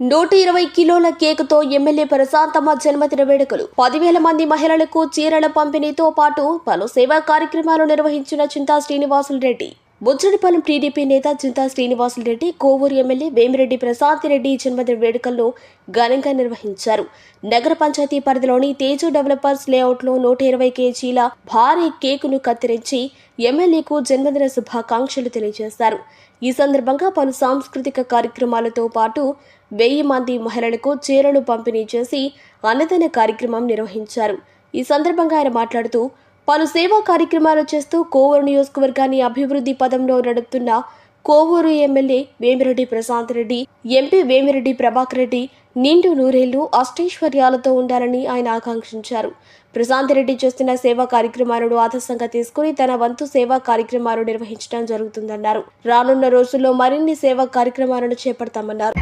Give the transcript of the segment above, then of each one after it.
నూట ఇరవై కిలోల కేకుతో ఎమ్మెల్యే ప్రశాంతమ్మ జన్మదిన వేడుకలు. పదివేల మంది మహిళలకు చీరల పంపిణీతో పాటు పలు సేవా కార్యక్రమాలు నిర్వహించిన చింతా శ్రీనివాసులు రెడ్డి. బుజ్జడిపాలెం టీడీపీ నేత చింతా శ్రీనివాసులరెడ్డి కోవూరు ఎమ్మెల్యే వేమిరెడ్డి ప్రశాంత్ రెడ్డి జన్మదిన వేడుకలను ఘనంగా నిర్వహించారు. నగర పంచాయతీ పరిధిలోని తేజు డెవలపర్స్ లేఅవుట్లో నూట ఇరవై కేజీల భారీ కేకును కత్తిరించి ఎమ్మెల్యేకు జన్మదిన శుభాకాంక్షలు తెలియజేశారు. ఈ సందర్భంగా పలు సాంస్కృతిక కార్యక్రమాలతో పాటు వెయ్యి మంది మహిళలకు చీరలు పంపిణీ చేసి అన్నదాన కార్యక్రమం నిర్వహించారు. ఈ సందర్భంగా ఆయన మాట్లాడుతూ పలు సేవా కార్యక్రమాలు చేస్తూ కోవూరు నియోజకవర్గాన్ని అభివృద్ధి పదంలో నడుపుతున్న కోవూరు ఎమ్మెల్యే వేమిరెడ్డి ప్రశాంత్ రెడ్డి ఎంపీ వేమిరెడ్డి ప్రభాకర్ రెడ్డి నిండు నూరేళ్ళు అష్టైశ్వర్యాలతో ఉండాలని ఆయన ఆకాంక్షించారు. ప్రశాంత్ రెడ్డి చేస్తున్న సేవా కార్యక్రమాలను ఆదర్శంగా తీసుకుని తన వంతు సేవా కార్యక్రమాలు నిర్వహించడం జరుగుతుందన్నారు. రానున్న రోజుల్లో మరిన్ని సేవా కార్యక్రమాలను చేపడతామన్నారు.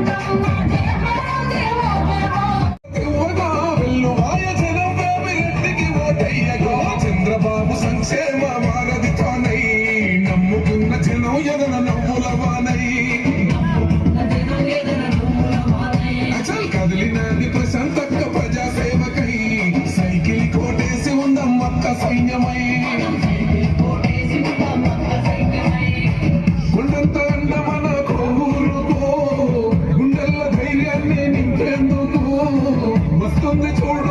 I'm gonna on the tour.